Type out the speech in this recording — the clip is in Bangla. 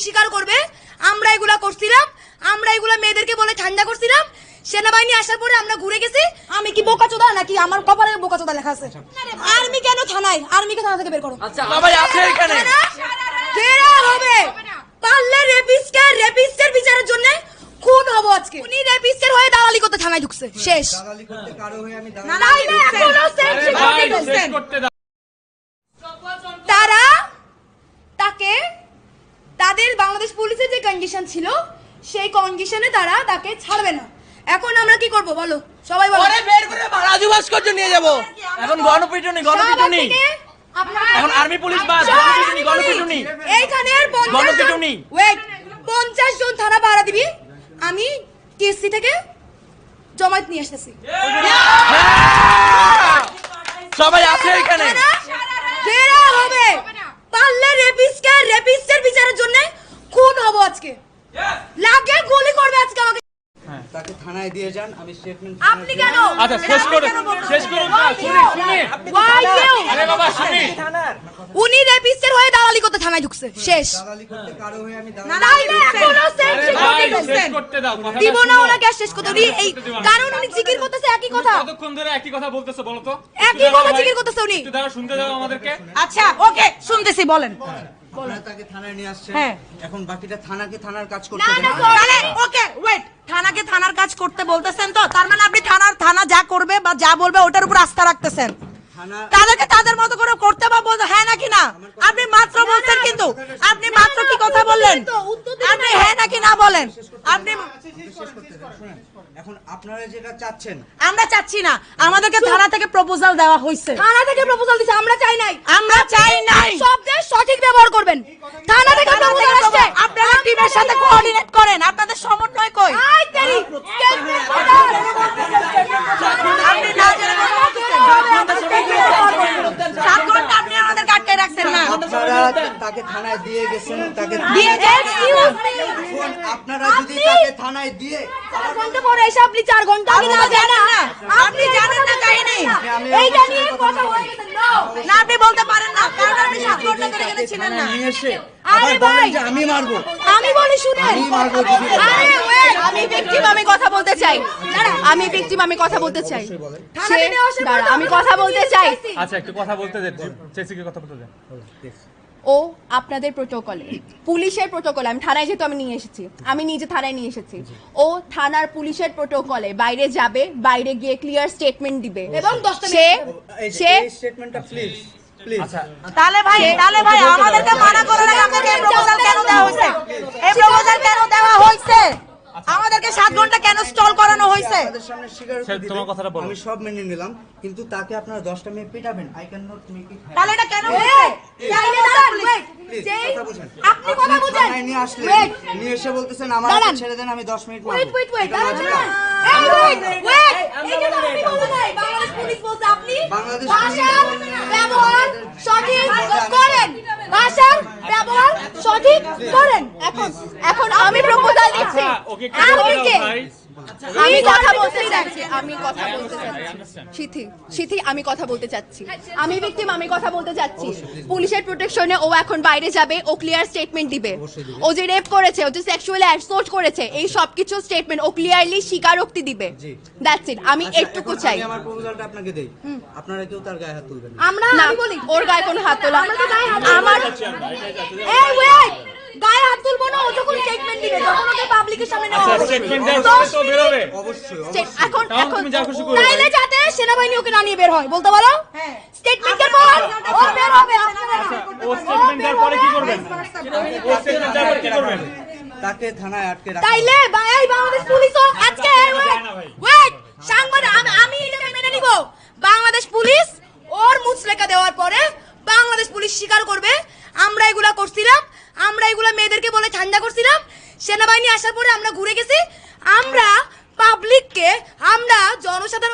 স্বীকার করবে। আমরা এগুলা করছিলাম। আমরা এগুলা মেয়েদেরকে বলে ঠান্ডা করছিলাম। সেনাবাহিনী আসার পরে আমরা ঘুরে গেছি। আমি কি বোকাচোদা নাকি? আমার কপালে বোকাচোদা লেখা আছে। আর্মি কেন থানায়? আর্মিকে থানা থেকে বের করো? আচ্ছা আছে এখানে। ফেরা হবে। পারলে রেপিস্টকে রেপিস্টের বিচারের জন্য খুন হব আজকে। উনি রেপিস্টের হয়ে দালালি করতে থানায় ঢুকছে। শেষ। দালালি করতে কারও হয়ে আমি না না এখনও শেষ করতে দাও তারা তাকে তাদের বাংলাদেশ পুলিশের যে কন্ডিশন ছিল সেই কন্ডিশনে তারা তাকে ছাড়বে না। এখন আমরা কি করব বলো? সবাই বলো। পরে বের করে রাজু ভাস্কর্য নিয়ে যাব। এখন গণপিটুনি গণপিটুনি। এখন আর্মি পুলিশ বাদ, সব গণপিটুনি, গণপিটুনি। পঞ্চাশ জন গণপিটুনি। ওয়েট পঞ্চাশ জন থানা ভাড়া দিবি। আমি কেসি থেকে জমায়েত নিয়ে আসতেছি। সবাই আছে এখানে তারা ফেরা হবে পারলে রেপিস্টকে রেপিস্টের বিচারের জন্য খুন হব আজকে লাগে গুলি করবে আজকে আমাকে তাকে থানায় দিয়ে যান আমি স্টেটমেন্ট আপনি কেন? আচ্ছা শেষ করে শেষ করুন না শুনি শুনি? আরে বাবা শুনি। উনি রেপিস্টের হয়ে দালালি করতে থানায় ঢুকছে। শেষ। দালালি করতে কারও হয়ে আমি দালালি না, এখনও শেষ করতে দাও দিব না ওনাকে শেষ করতে উনি এই কারণ উনি জিকির করতেছে একই কথা। কতক্ষণ ধরে একই কথা বলতেছে বলো তো? একই কথা জিকির করতেছে উনি। একটু দাঁড়া শুনতে দাও আমাদেরকে। আচ্ছা ওকে শুনতেছি বলেন। আপনারা তাকে থানায় নিয়ে আসছেন হ্যাঁ। এখন বাকিটা থানাকে থানার কাজ করতে না, না, তাহলে ওকে ওয়েট থানাকে থানার কাজ করতে বলতেছেন তো? তার মানে আপনি থানার থানা যা করবে বা যা বলবে ওটার উপর আস্থা রাখতেছেন। তাদেরকে তাদের মতো করে করতে বা বলতে হ্যাঁ নাকি না? আপনি মাত্র বলছেন কিন্তু। আপনি মাত্র কি কথা বললেন? আপনি হ্যাঁ নাকি না বলেন? আপনি শুনেন এখন আপনারা যেটা চাচ্ছেন আমরা চাচ্ছি না। আমাদেরকে থানা থেকে প্রপোজাল দেওয়া হয়েছে থানা থেকে প্রপোজাল দিছে আমরা চাই নাই। আমরা চাই নাই। শব্দের সঠিক ব্যবহার করবেন। থানা থেকে থানা থেকে প্রপোজাল আসছে propo- আপনারা টিমের সাথে কোঅর্ডিনেট করেন আপনাদের সমন্বয় কই আই তেরি স্টেটমেন্ট কোথায়? আপনি না জেনে কথা বলতেছেন। সাত ঘণ্টা আপনি আমাদেরকে আটকে রাখছেন না আপনারা তাকে থানায় দিয়ে গেছেন তাকে আপনারা যদি তাকে থানায় দিয়ে ঘণ্টা পরে এসে আপনি চার ঘণ্টা আগে না জানেন না। আপনি আপনি জানেন না কাহিনী। আমি এইটা নিয়ে কথা. না আপনি বলতে পারেন না। কারণ আপনি সাত ঘণ্টা ধরে এখানে ছিলেন না। থানায় নিয়ে এসে আরে ভাই। আমি মারবো। আমি বলি শুনেন। আমি মারবো আরে আমি ভিকটিম আমি কথা বলতে চাই। আমি ভিকটিম আমি কথা বলতে চাই। আমি কথা বলতে চাই। আচ্ছা একটু কথা বলতে চেসিকে কথা বলতে ও আপনাদের প্রোটোকলে। পুলিশের প্রোটোকলে। আমি থানায় যেহেতু আমি নিয়ে এসেছি। আমি নিজে থানায় নিয়ে এসেছি। ও থানার পুলিশের প্রোটোকলে। বাইরে যাবে বাইরে গিয়ে ক্লিয়ার স্টেটমেন্ট দিবে। এবং সে সে স্টেটমেন্টটা প্লিজ প্লিজ আচ্ছা তাহলে ভাই তাহলে ভাই আমাদেরকে মানা করার আগে আমাদেরকে প্রপোজাল কেন দেওয়া হয়েছে। এই প্রপোজাল কেন দেওয়া হয়েছে? আমাদেরকে সাত ঘণ্টা কেন স্টল করানো হয়েছে? তোমার কথাটা বলো। আমি সব মেনে নিলাম কিন্তু তাকে আপনারা দশটা মেয়ে পিটাবেন। I can not make it তাহলে এটা কেন আপনি কথা বুঝেন নিয়ে আসলে নিয়ে এসে বলতেছেন আমার ছেড়ে দেন আমি 10 minute wait wait wait Bangladesh police বলছে আপনি ব্যবহার সঠিক করেন। ভাষার ব্যবহার সঠিক করেন। এখন এখন আমি প্রপোজাল দিচ্ছি। আচ্ছা ওকে কি আপনি বলো কে? ভাই? আমি কথা বলতে চাচ্ছি আমি কথা বলতে চাচ্ছি। সিথি সিথি আমি কথা বলতে চাচ্ছি। আমি ভিকটিম আমি কথা বলতে চাচ্ছি। পুলিশের প্রোটেকশনে ও এখন বাইরে যাবে ও ক্লিয়ার স্টেটমেন্ট দিবে। ও যে রেপ করেছে ও যে সেক্সুয়ালি অ্যাসল্ট করেছে এই সব কিছু স্টেটমেন্ট ও ক্লিয়ারলি স্বীকারোক্তি দিবে। জি। দ্যাটস ইট আমি একটুকু চাই। আমার প্রপোজালটা আপনাকে দেই। আপনারা কেউ তার গায়ে হাত তুলবেন আমরা আমি বলি ওর গায়ে কোনো হাত তোলা তো আমার এই ওয়েট গায়ে হাত তুলবো না ও যখন স্টেটমেন্ট দিবে তখন ওকে পাবলিকের সামনে নেওয়া আচ্ছা হবে। স্টেটমেন্ট তো অবশ্যই স্টেট- অবশ্যই। এখন এখন তুমি যা খুশি করো তাইলে যাতে সেনাবাহিনী ওকে না নিয়ে বের হয় বলতে পারো? স্টেটমেন্টের পর ও বের হবে আপনারা না। ও স্টেটমেন্ট দেওয়ার পরে কি করবেন? ও স্টেটমেন্ট দেওয়ার পরে কি করবেন? তাকে থানায় আটকে রাখা তাইলে বা- এই বাংলাদেশ পুলিশও আজকে যায় না ভাই। ওয়েট সাংবাদিক আমি- আমি এটা মেনে নিব বাংলাদেশ পুলিশ ওর মুচলেকা দেওয়ার পরে বাংলাদেশ পুলিশ স্বীকার করবে আমরা এগুলা করছিলাম আমরা এগুলা মেয়েদেরকে করছিলাম সেনাবাহিনী আসার পরে আমরা ঘুরে গেছি। আমরা পাবলিককে আমরা জনসাধারণ